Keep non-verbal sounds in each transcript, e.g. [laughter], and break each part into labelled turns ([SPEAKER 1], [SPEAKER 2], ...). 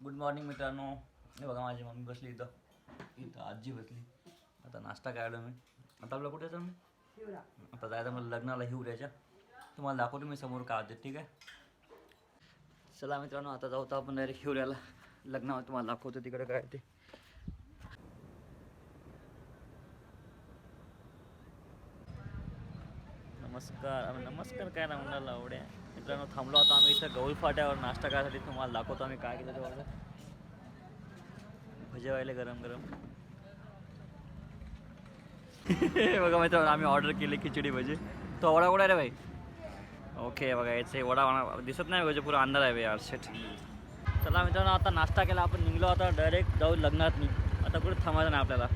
[SPEAKER 1] Good morning मित्रांनो. हे बघा माझी मम्मी बसली इथं. इथं आजी बसली. आता नाश्ता काढलो मी? आता आपलं कुठे जाऊ मी आता जायचं मला लग्नाला हिवऱ्याच्या. तुम्हाला दाखवतो मी समोर होते ठीक आहे? चला मित्रांनो आता जाऊ तर आपण डायरेक्ट हिवऱ्याला. लग्नावर तुम्हाला दाखवतो तिकडे काय ते. नमस्कार नमस्कार काय ना म्हणाला आवड्या. मित्रांनो थांबलो आता आम्ही इथं गौल फाट्यावर नाश्ता करायसाठी. तुम्हाला दाखवतो आम्ही काय केलं तेवढं भजे व्हायला गरम गरम. [laughs] बघा मित्रांनो आम्ही ऑर्डर केली खिचडी भजी. तो वडा कुठे रे भाई? ओके बघा याचे वडा वडा दिसत नाही भजे पुरा अंधार आहे भाई यार चला मित्रांनो आता नाश्ता केला आपण निघलो आता डायरेक्ट जाऊ लग्नात मी. आता कुठे थांबायचं नाही आपल्याला.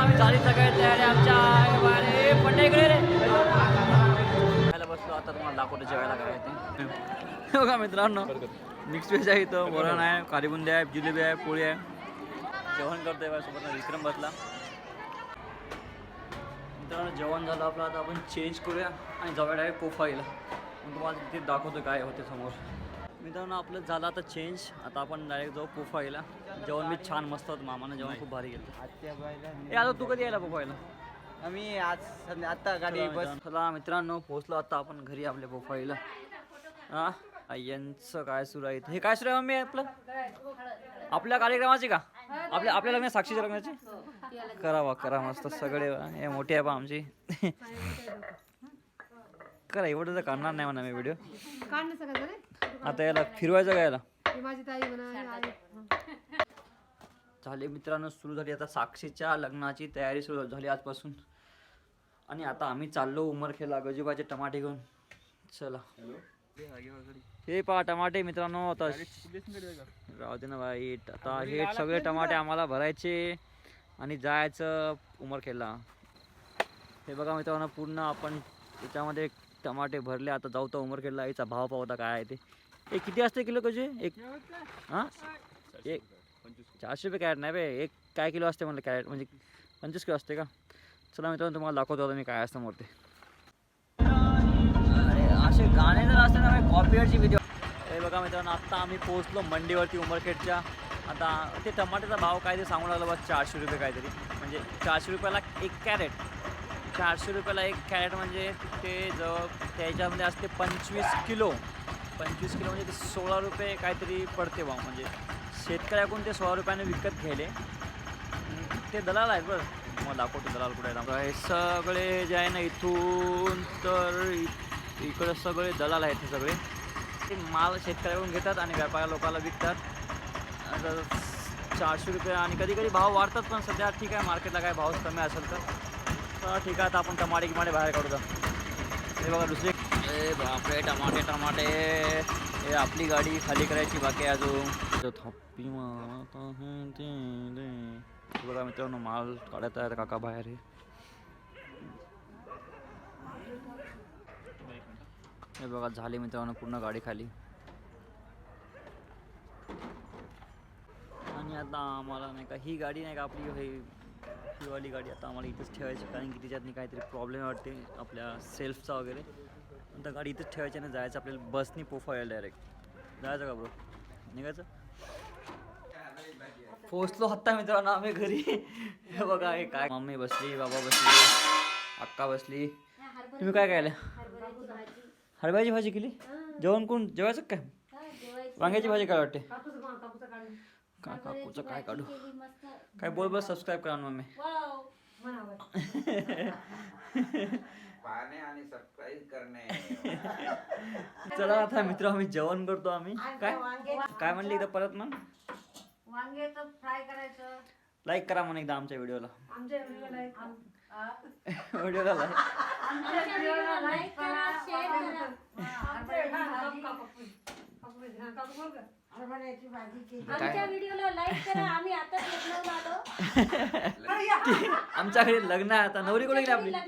[SPEAKER 1] आम्ही झाली सगळ्यात तयारी आमच्या. कुठे जेवायला काय ते? बघा मित्रांनो मिक्स व्हेज आहे इथं वरण आहे कारीबुंदी आहे जिलेबी आहे पोळी आहे. जेवण करतोय सोबत विक्रम बसला. मित्रांनो जेवण झालं आपलं आता आपण चेंज करूया आणि जाऊया डायरेक्ट कोफाईला मग तुम्हाला तिथे दाखवतो काय होते समोर. मित्रांनो आपलं झालं आता चेंज आता आपण डायरेक्ट जाऊ कोफाईला जेवण मी छान मस्त होतं. मामानं जेवण खूप भारी गेलं आता तू कधी यायला कोफाईला
[SPEAKER 2] आम्ही आज संध्या आता गाडी बस
[SPEAKER 1] चला मित्रांनो पोहोचलो आता आपण घरी आपल्या पोफाईला हा? यांचं काय सुरू आहे? हे काय सुरू आहे मम्मी आपलं? आपल्या कार्यक्रमाची का? आपल्या आपल्या लग्न साक्षीच्या लग्नाची? करा करा मस्त सगळे. हे मोठी आहे बा आमची. करा एवढं तर करणार नाही म्हणा मी व्हिडिओ आता याला फिरवायचं का याला?
[SPEAKER 3] माझी ताई म्हणा आई.
[SPEAKER 1] झाले मित्रांनो सुरू झाली आता साक्षीच्या लग्नाची तयारी सुरू झाली आजपासून. आणि आता आम्ही चाललो उमरखेला गजोबाचे टमाटे घेऊन. चला. हे पहा टमाटे मित्रांनो आता राहू दे ना भाई आता हे सगळे टमाटे आम्हाला भरायचे आणि जायचं उमरखेला हे बघा मित्रांनो पूर्ण आपण याच्यामध्ये टमाटे भरले आता जाऊ तर उमरखेडला. याचा भाव पावता काय आहे ते. हे किती असते किलो कसे एक हां एक चारशे रुपये कॅरेट नाही बे एक काय किलो असते म्हणलं कॅरेट? म्हणजे पंचवीस किलो असते का? चला मित्रांनो तुम्हाला दाखवतो आता मी काय असतं मोठे अरे असे गाणे जर असते ना कॉपीराईटची व्हिडिओ हे बघा मित्रांनो आत्ता आम्ही पोहोचलो मंडीवरती उमरखेडच्या. आता ते टमाट्याचा भाव काय ते सांगून लागलं बा चारशे रुपये काहीतरी. म्हणजे चारशे रुपयाला एक कॅरेट. चारशे रुपयाला एक कॅरेट म्हणजे ते जवळ त्याच्यामध्ये असते पंचवीस किलो. पंचवीस किलो म्हणजे ते सोळा रुपये काहीतरी पडते बा म्हणजे शेतकऱ्याकडून ते सोळा रुपयाने विकत घ्यायले. ते दलाल आहेत बरं. मग दाखवतो दलाल कुठे आहे. हे सगळे जे आहे ना इथून तर इ- इकडं सगळे दलाल आहेत हे सगळे. ते माल शेतकऱ्याकडून घेतात आणि व्यापाऱ्या लोकांना विकतात. आता चारशे रुपये आणि कधी कधी भाव वाढतात पण सध्या ठीक आहे मार्केटला काय भाव कमी असेल तर. तर ठीक आहे आता आपण टमाटे किमाटे बाहेर काढू हे बघा दुसरे ए बापरे टमाटे टमाटे. हे आपली गाडी खाली करायची बाकी अजून. थप्पी मारत आहे ते बघा मित्रांनो माल काढत आहेत काका बाहेर हे. हे बघा झाली मित्रांनो पूर्ण गाडी खाली. आणि आता आम्हाला नाही का ही गाडी नाही का आपली हे ही वाली गाडी आता आम्हाला इथेच ठेवायची कारण की तिच्यातनी काहीतरी प्रॉब्लेम वाटते आपल्या सेल्फचा वगैरे. आता गाडी इथंच ठेवायची आणि जायचं आपल्याला बसनी पोफायला डायरेक्ट जायचं का ब्रो निघायचं? पोचलो आत्ता मित्रांनो आम्ही घरी. हे बघा हे काय? मम्मी बसली बाबा बसली अक्का बसली. तुम्ही काय काय हरभऱ्याची भाजी केली? जेवण कोण? जेवायचं काय? वांग्याची भाजी काय वाटते? का काकूचं काय काढू? काय बोल बस सबस्क्राईब करा ना मम्मी. [laughs]
[SPEAKER 2] पाहणे आणि सबस्क्राईब करणे. [laughs]
[SPEAKER 1] चला आता मित्र आम्ही जेवण करतो आम्ही. काय? काय म्हणली एकदा परत मग?
[SPEAKER 3] वांग्याचं फ्राय करायचं.
[SPEAKER 1] लाईक करा म्हणून एकदा आमच्या व्हिडिओला
[SPEAKER 3] आमच्या व्हिडिओला
[SPEAKER 1] लाईक
[SPEAKER 3] आमच्या व्हिडिओला लाईक करा हा, हरभऱ्याची भाजी कापू. कापू दे.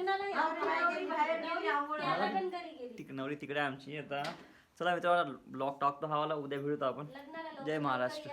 [SPEAKER 3] हा,
[SPEAKER 1] नवरी तिकडे आमची. आता चला मित्रांनो ब्लॉग टाकतो हवाला उद्या भेटतो आपण. जय महाराष्ट्र.